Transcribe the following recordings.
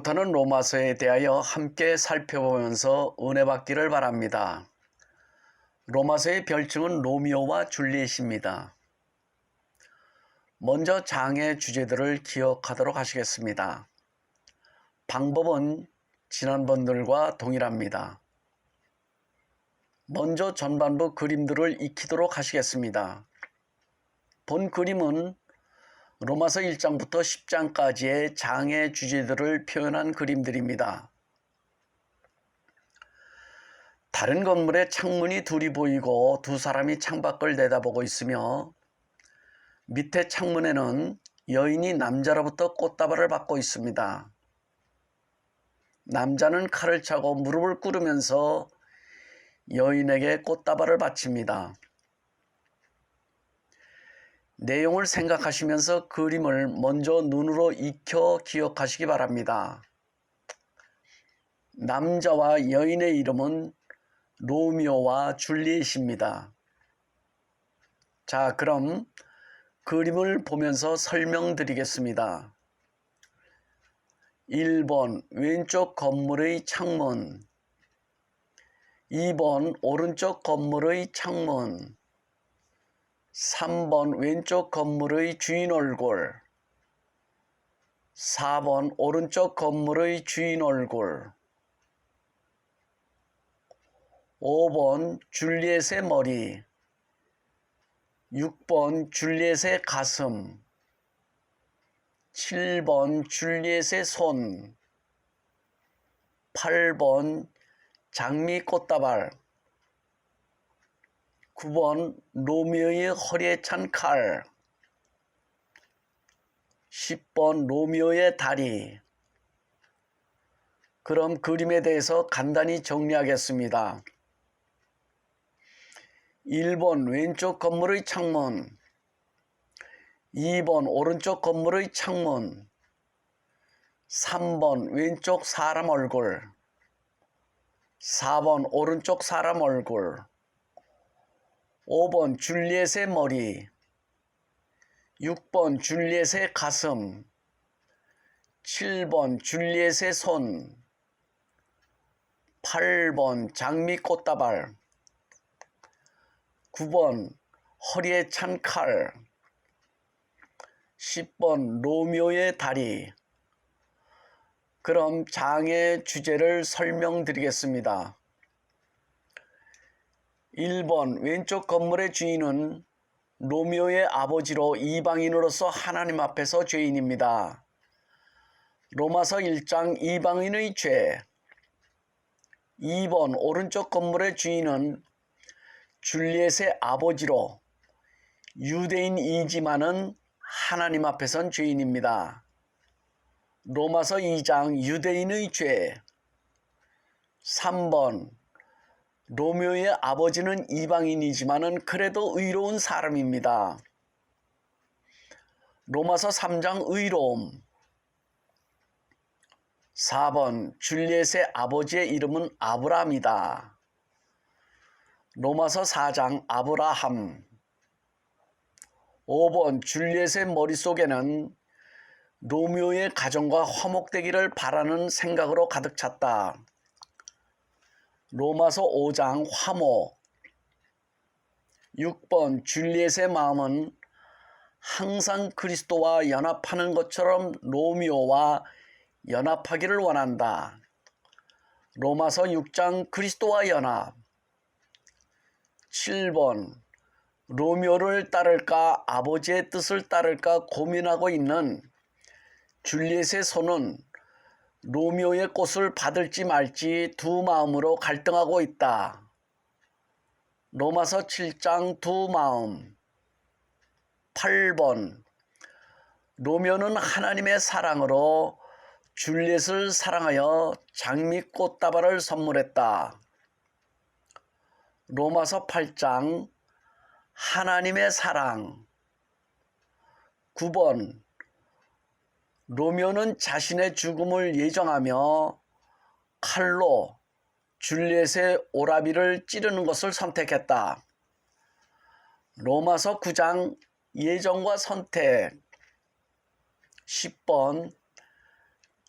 지금부터는 로마서에 대하여 함께 살펴보면서 은혜 받기를 바랍니다. 로마서의 별칭은 로미오와 줄리엣입니다. 먼저 장의 주제들을 기억하도록 하시겠습니다. 방법은 지난번들과 동일합니다. 먼저 전반부 그림들을 익히도록 하시겠습니다. 본 그림은 로마서 1장부터 10장까지의 장의 주제들을 표현한 그림들입니다. 다른 건물에 창문이 둘이 보이고 두 사람이 창밖을 내다보고 있으며 밑에 창문에는 여인이 남자로부터 꽃다발을 받고 있습니다. 남자는 칼을 차고 무릎을 꿇으면서 여인에게 꽃다발을 바칩니다. 내용을 생각하시면서 그림을 먼저 눈으로 익혀 기억하시기 바랍니다. 남자와 여인의 이름은 로미오와 줄리엣입니다. 자, 그럼 그림을 보면서 설명드리겠습니다. 1번 왼쪽 건물의 창문 2번 오른쪽 건물의 창문 3번 왼쪽 건물의 주인 얼굴. 4번 오른쪽 건물의 주인 얼굴. 5번 줄리엣의 머리. 6번 줄리엣의 가슴. 7번 줄리엣의 손. 8번 장미 꽃다발 9번 로미오의 허리에 찬 칼 10번 로미오의 다리 그럼 그림에 대해서 간단히 정리하겠습니다. 1번 왼쪽 건물의 창문 2번 오른쪽 건물의 창문 3번 왼쪽 사람 얼굴 4번 오른쪽 사람 얼굴 5번 줄리엣의 머리 6번 줄리엣의 가슴 7번 줄리엣의 손 8번 장미 꽃다발 9번 허리에 찬 칼 10번 로미오의 다리 그럼 장의 주제를 설명드리겠습니다. 1번 왼쪽 건물의 주인은 로미오의 아버지로 이방인으로서 하나님 앞에서 죄인입니다. 로마서 1장 이방인의 죄 2번 오른쪽 건물의 주인은 줄리엣의 아버지로 유대인이지만은 하나님 앞에선 죄인입니다. 로마서 2장 유대인의 죄 3번 로미오의 아버지는 이방인이지만은 그래도 의로운 사람입니다. 로마서 3장 의로움 4번 줄리엣의 아버지의 이름은 아브라함이다. 로마서 4장 아브라함 5번 줄리엣의 머릿속에는 로미오의 가정과 화목되기를 바라는 생각으로 가득 찼다. 로마서 5장 화목 6번 줄리엣의 마음은 항상 그리스도와 연합하는 것처럼 로미오와 연합하기를 원한다. 로마서 6장 그리스도와 연합 7번 로미오를 따를까 아버지의 뜻을 따를까 고민하고 있는 줄리엣의 손은 로미오의 꽃을 받을지 말지 두 마음으로 갈등하고 있다. 로마서 7장 두 마음 8번 로미오는 하나님의 사랑으로 줄리엣을 사랑하여 장미꽃다발을 선물했다. 로마서 8장 하나님의 사랑 9번 로미오는 자신의 죽음을 예정하며 칼로 줄리엣의 오라비를 찌르는 것을 선택했다. 로마서 9장 예정과 선택 10번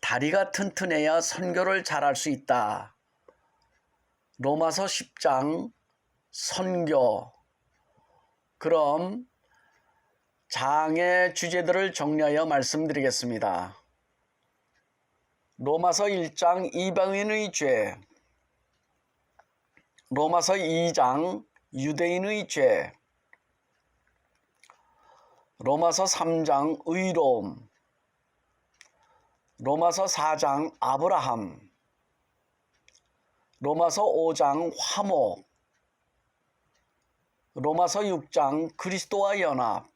다리가 튼튼해야 선교를 잘할 수 있다. 로마서 10장 선교. 그럼 장의 주제들을 정리하여 말씀드리겠습니다. 로마서 1장 이방인의 죄. 로마서 2장 유대인의 죄. 로마서 3장 의로움. 로마서 4장 아브라함. 로마서 5장 화목. 로마서 6장 그리스도와 연합.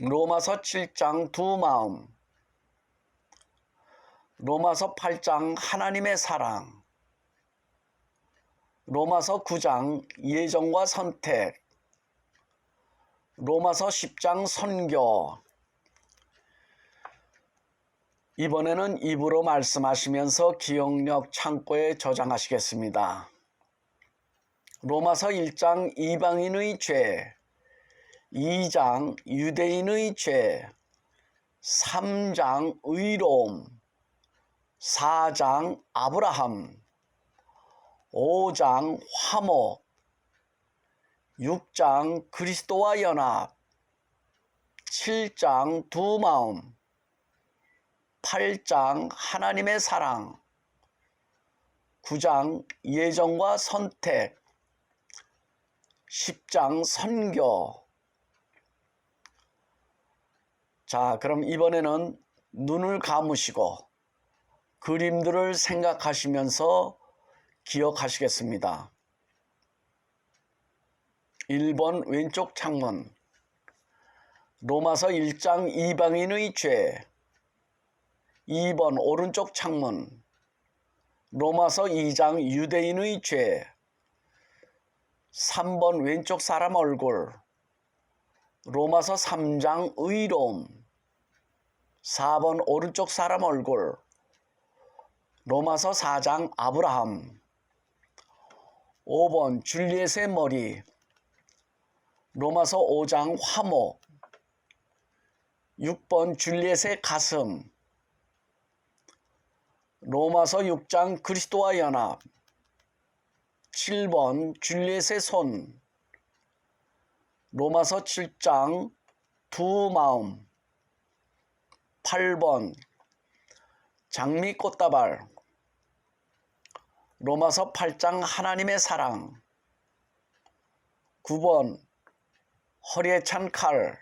로마서 7장 두 마음. 로마서 8장 하나님의 사랑. 로마서 9장 예정과 선택. 로마서 10장 선교. 이번에는 입으로 말씀하시면서 기억력 창고에 저장하시겠습니다. 로마서 1장 이방인의 죄, 2장 유대인의 죄, 3장 의로움, 4장 아브라함, 5장 화목, 6장 그리스도와 연합, 7장 두 마음, 8장 하나님의 사랑, 9장 예정과 선택, 10장 선교. 자, 그럼 이번에는 눈을 감으시고 그림들을 생각하시면서 기억하시겠습니다. 1번 왼쪽 창문. 로마서 1장 이방인의 죄. 2번 오른쪽 창문. 로마서 2장 유대인의 죄. 3번 왼쪽 사람 얼굴. 로마서 3장 의로움 4번 오른쪽 사람 얼굴. 로마서 4장 아브라함. 5번 줄리엣의 머리. 로마서 5장 화목 6번 줄리엣의 가슴. 로마서 6장 그리스도와 연합. 7번 줄리엣의 손. 로마서 7장 두 마음 8번 장미 꽃다발 로마서 8장 하나님의 사랑. 9번 허리에 찬 칼.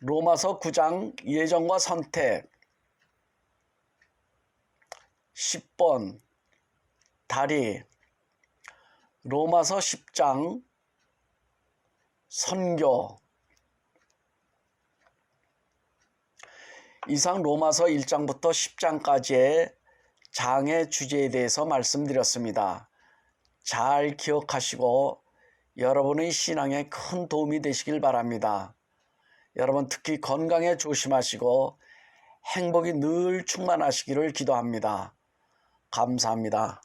로마서 9장 예정과 선택. 10번 다리. 로마서 10장 선교 이상 로마서 1장부터 10장까지의 장의 주제에 대해서 말씀드렸습니다. 잘 기억하시고 여러분의 신앙에 큰 도움이 되시길 바랍니다. 여러분 특히 건강에 조심하시고 행복이 늘 충만하시기를 기도합니다. 감사합니다.